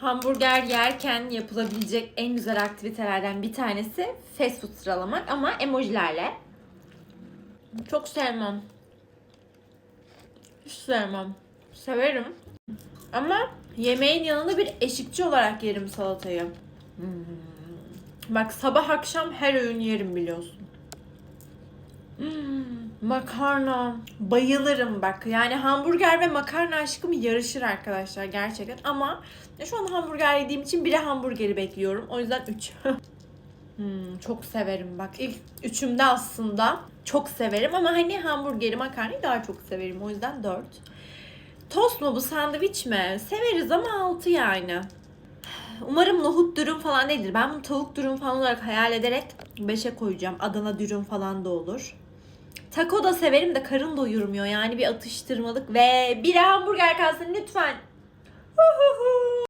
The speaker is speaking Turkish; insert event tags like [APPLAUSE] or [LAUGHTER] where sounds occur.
Hamburger yerken yapılabilecek en güzel aktivitelerden bir tanesi fast food sıralamak ama emojilerle. Çok sevmem. Hiç sevmem. Severim. Ama yemeğin yanında bir eşikçi olarak yerim salatayı. Hmm. Bak sabah akşam her öğün yerim biliyorsun. Makarna. Bayılırım bak. Yani hamburger ve makarna aşkım yarışır arkadaşlar gerçekten. Ama şu an hamburger yediğim için biri hamburgeri bekliyorum. O yüzden 3. [LAUGHS] Hmm, çok severim bak. İlk üçümde aslında çok severim ama hani hamburgeri makarnayı daha çok severim. O yüzden 4. Tost mu bu sandviç mi? Severiz ama 6 yani. Umarım nohut dürüm falan değildir. Ben bunu tavuk dürüm falan olarak hayal ederek 5'e koyacağım. Adana dürüm falan da olur. Taco da severim de karın doyurmuyor. Yani bir atıştırmalık ve bir hamburger kalsın lütfen.